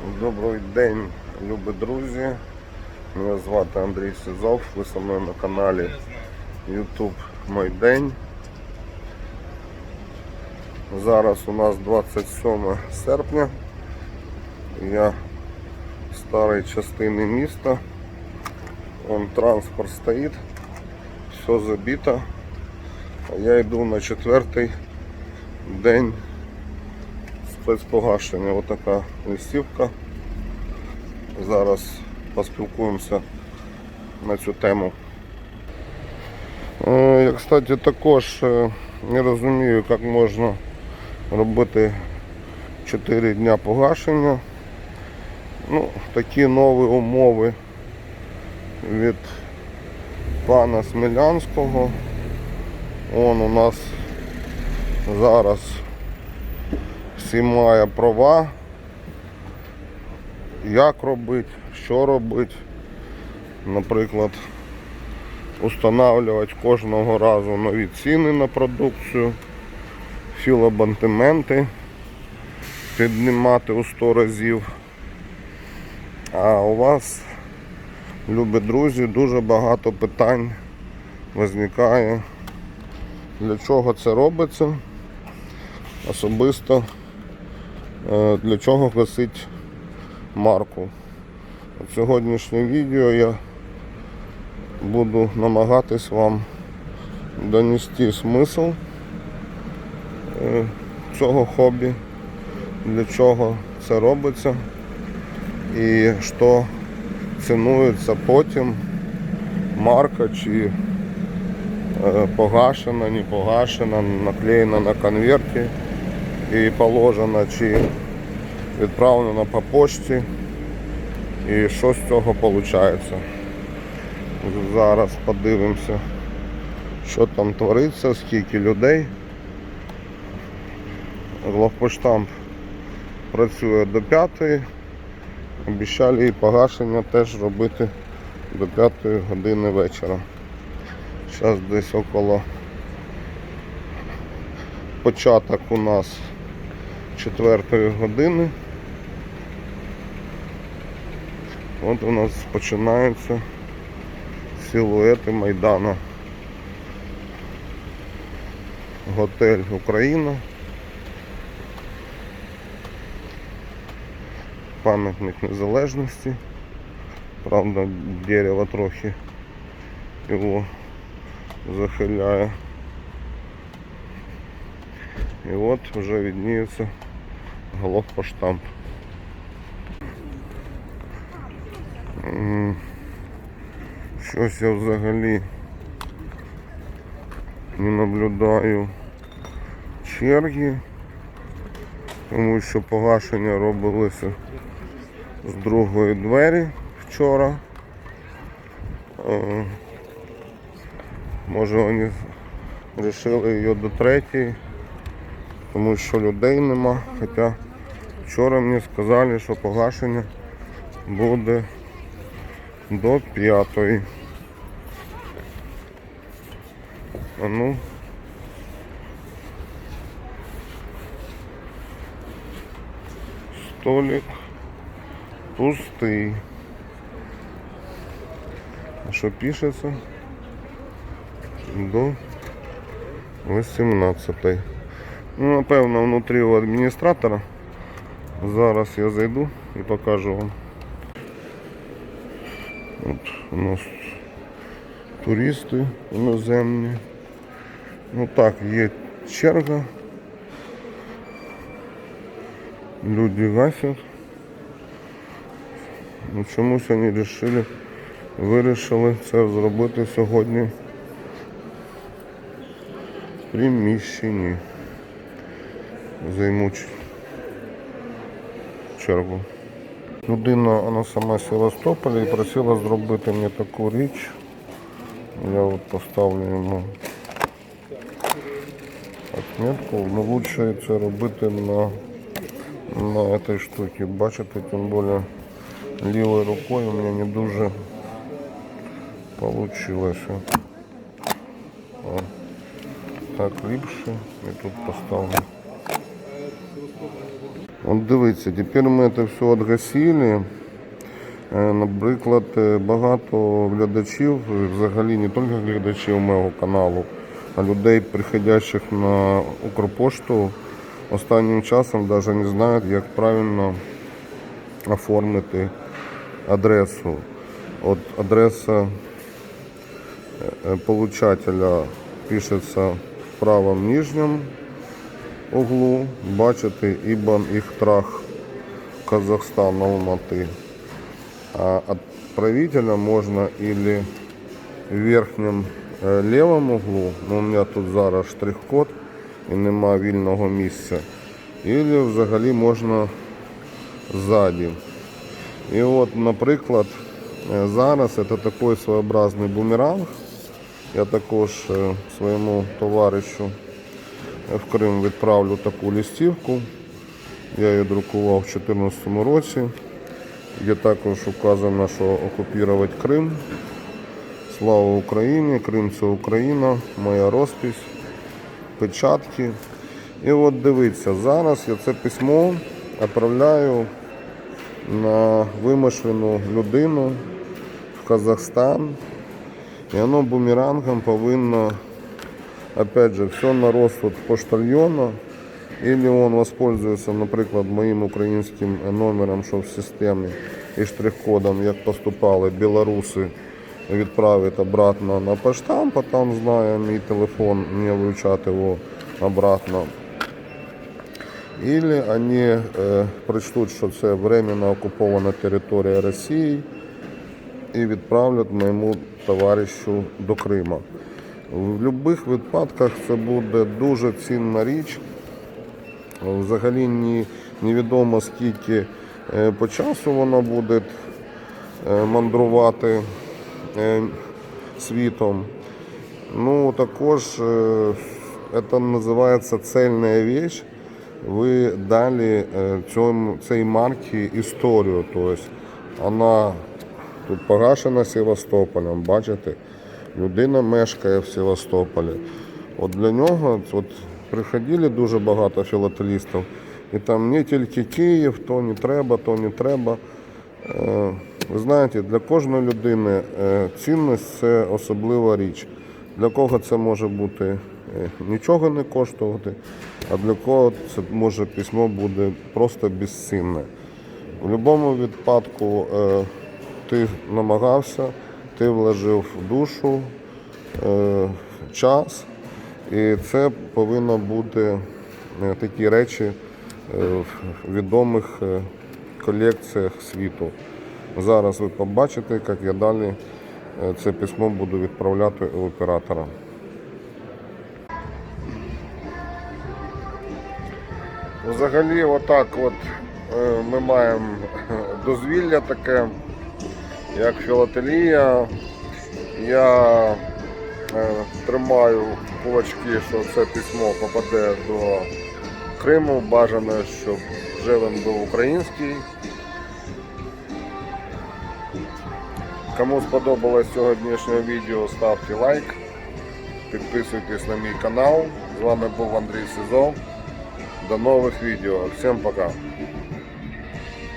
Добрий день, любі друзі. Мене звати Андрій Сізов. Ви со мною на каналі YouTube Мой День. Зараз у нас 27 серпня. Я в старій частині міста. Вон транспорт стоїть, все забито. Я йду на четвертий день спецпогашення. Ось така листівка. Зараз поспілкуємося на цю тему. Е, Я, кстати, також е, не розумію, як можна робити 4 дня погашення. Ну, такі нові умови від пана Смілянського. Он у нас зараз всі має права, як робити, що робити. Наприклад, устанавливати кожного разу нові ціни на продукцію, філобантименти піднімати у 100 разів. А у вас, любі друзі, дуже багато питань виникає. Для чого це робиться? Особисто для чого гасить марку. От Сьогоднішнє відео я буду намагатись вам донести смисл е, цього хобі, для чого це робиться і що цінується потім марка чи е, погашена, не погашена, наклеєна на конверті і положена чи відправлена по почті. І що з цього виходить? Зараз подивимося, що там твориться, скільки людей. Главпоштамп працює до 5. Обіцяли і погашення теж робити до 5 години вечора. Зараз десь около початок у нас 4 години. От у нас починаються силуети Майдану. Готель Україна. Пам'ятник незалежності. Правда, дерево трохи його захиляє. І от вже відніється головпоштамп. Щось я взагалі не наблюдаю черги, тому що погашення робилося з другої двері вчора. Е, Може вони вирішили її до третьої, тому що людей нема. Хоча вчора мені сказали, що погашення буде до п'ятої. А ну. Столик пустий. А що пишеться? До 18. Ну, напевно, внутрі у адміністратора. Зараз я зайду і покажу вам. От у нас туристи іноземні. Ну так, є черга. Люди гасять. Ну, чомусь вони вирішили, вирішили це зробити сьогодні в приміщенні. Займуть чергу. Людина, вона сама з Севастополя і просила зробити мені таку річ. Я от поставлю йому отметку. Ну лучше це робити на, на этой штуці. Бачите, тим більше лівою рукою у мене не дуже получилось. О, так ліпше і тут поставлю. От дивіться, тепер ми це все відгасили. Е, Наприклад, е, багато глядачів, взагалі не тільки глядачів мого каналу, а людей, приходящих на Укрпошту, останнім часом навіть не знають, як правильно оформити адресу. От адреса е, получателя пишеться в правому нижньому углу. Бачите, Ібан Іхтрах Казахстан Алматы. А отправителя можно или в верхнем е, левом углу, ну у мене тут зараз штрих-код і нема вільного місця, или взагалі можна ззаді. І от, наприклад, е, зараз це такий своєобразний бумеранг. Я також е, своєму товаришу в Крим відправлю таку листівку. Я її друкував у 2014 році, де також указано, що окупувати Крим. Слава Україні! Крим це Україна, моя розпись, печатки. І от дивіться, зараз я це письмо відправляю на вимишлену людину в Казахстан. І воно бумерангом повинно опять же, все на розсуд поштальона, или он воспользуется, наприклад, моїм українським номером, що в системі, і штрих-кодом, як поступали білоруси, відправить обратно на поштамп, а там знає мій телефон, не вручати його обратно. Или они е, прочтуть, що це временно окупована територія Росії і відправлять моєму товаришу до Крима. В будь-яких випадках це буде дуже цінна річ. Взагалі ні, невідомо скільки е, по часу вона буде е, мандрувати е, світом. Ну, також це називається цельна вещь. Ви далі е, цьому, цій марки історію. Тобто вона тут погашена Севастополем, бачите? Людина мешкає в Севастополі. От для нього от, приходили дуже багато філателістів, і там не тільки Київ, то не треба, то не треба. Е, Ви знаєте, для кожної людини е, цінність це особлива річ. Для кого це може бути е, нічого не коштувати, а для кого це може письмо буде просто безцінне. У будь-якому випадку ти намагався, ти вложив душу, е, час, і це повинно бути е, такі речі е, в відомих колекціях світу. Зараз ви побачите, як я далі це письмо буду відправляти у оператора. Взагалі, отак от ми маємо дозвілля таке, як філателія. Я е, тримаю кулачки, що це письмо попаде до Криму. Бажано, щоб він був український. Кому сподобалось сьогоднішнє відео, ставте лайк, підписуйтесь на мій канал. З вами був Андрій Сизов. До нових відео. Всім пока.